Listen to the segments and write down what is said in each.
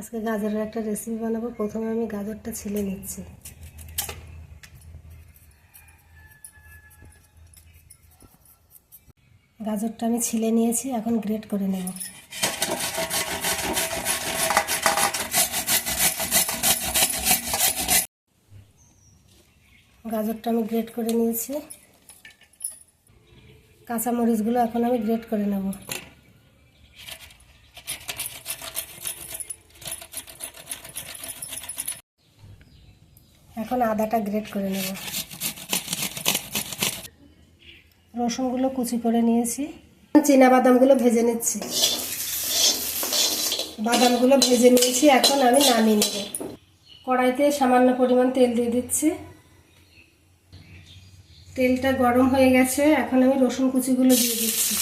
আজকে গাজরের একটা রেসিপি বানাবো। প্রথমে আমি গাজরটা ছিলে নিচ্ছি। গাজরটা আমি ছিলে নিয়েছি, এখন গ্রেট করে নেব। গাজরটা আমি গ্রেট করে নিয়েছি। কাঁচামরিচগুলো এখন আমি গ্রেট করে নেব। এখন আদাটা গ্রেট করে নেব। রসুনগুলো কুচি করে নিয়েছি। চীনা বাদামগুলো ভেজে নিচ্ছি। বাদামগুলো ভেজে নিয়েছি, এখন আমি নামিয়ে নেব। কড়াইতে সামান্য পরিমাণ তেল দিয়ে দিচ্ছি। তেলটা গরম হয়ে গেছে, এখন আমি রসুন কুচিগুলো দিয়ে দিচ্ছি।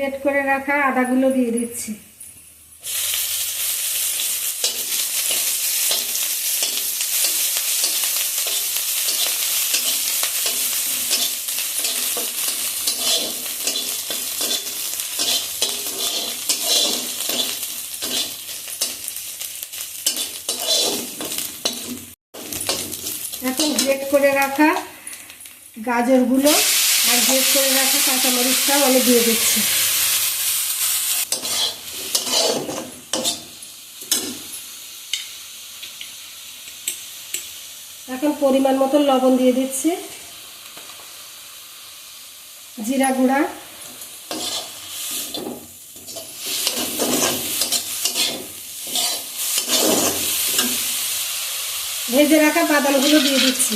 গ্রেট করে রাখা আদাগুলো দিয়ে দিচ্ছি। এখন গ্রেট করে রাখা গাজরগুলো আর গ্রেট করে রাখা কাঁচামরিচটাও আমি দিয়ে দিচ্ছি। এখন পরিমাণ মতো লবণ দিয়ে দিচ্ছি। জিরা গুঁড়া। ভেজে রাখা বাদামগুলো দিয়ে দিচ্ছি।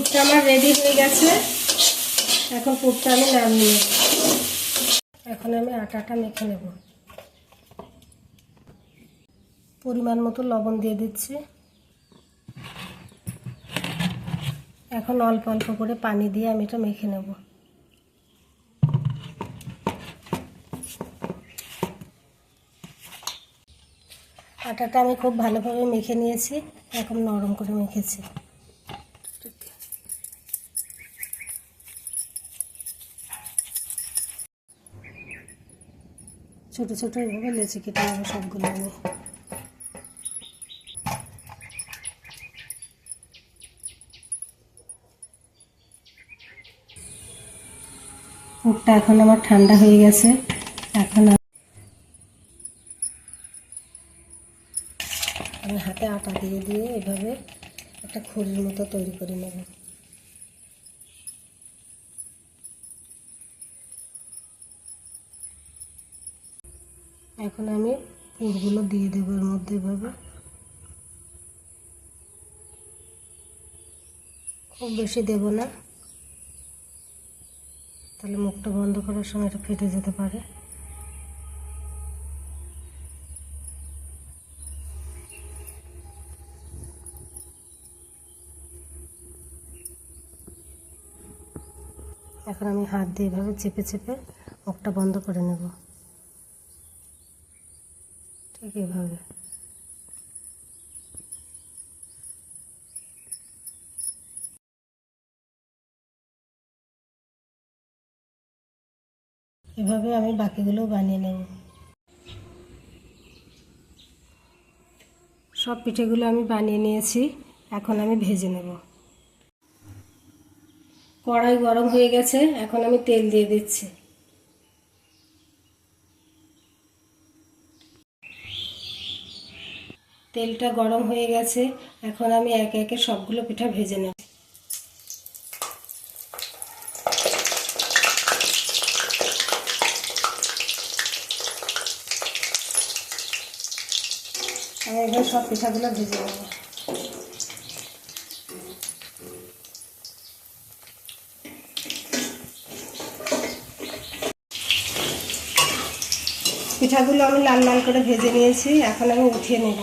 পুরটা আমার রেডি হয়ে গেছে। এখন পুরটা আমি নামিয়ে নেব। এখন আমি আটাটা মেখে নেব। পরিমাণ মতো লবণ দিয়ে দিচ্ছি। এখন অল্প অল্প করে পানি দিয়ে আমি এটা মেখে নেব। আটাটা আমি খুব ভালোভাবে মেখে নিয়েছি। এখন নরম করে মেখেছি। ছোট ছোট এভাবে লেচি কেটে নেব সবগুলো আমি পুরটা এখন আমার ঠান্ডা হয়ে গেছে। এখন আমি হাতে আটা দিয়ে দিয়ে এভাবে একটা খড়ির মতো তৈরি করে নেব। এখন আমি পুরগুলো দিয়ে দেবো এর মধ্যে এভাবে। খুব বেশি দেব না। তাহলে মুখটা বন্ধ করার সময় এটা ফেটে যেতে পারে। এখন আমি হাত দিয়ে এভাবে চেপে চেপে মুখটা বন্ধ করে নেব। এভাবে। এভাবে আমি বাকিগুলো বানিয়ে নেব। সব পিঠেগুলো আমি বানিয়ে নিয়েছি, এখন আমি ভেজে নেব। কড়াই গরম হয়ে গেছে, এখন আমি তেল দিয়ে দিচ্ছি। তেলটা গরম হয়ে গেছে। এখন আমি একে একে সবগুলো পিঠা ভেজে নেব। আমি এবার সব পিঠাগুলো ভেজে নেব। পিঠাগুলো আমি লাল লাল করে ভেজে নিয়েছি। এখন আমি উঠিয়ে নেব।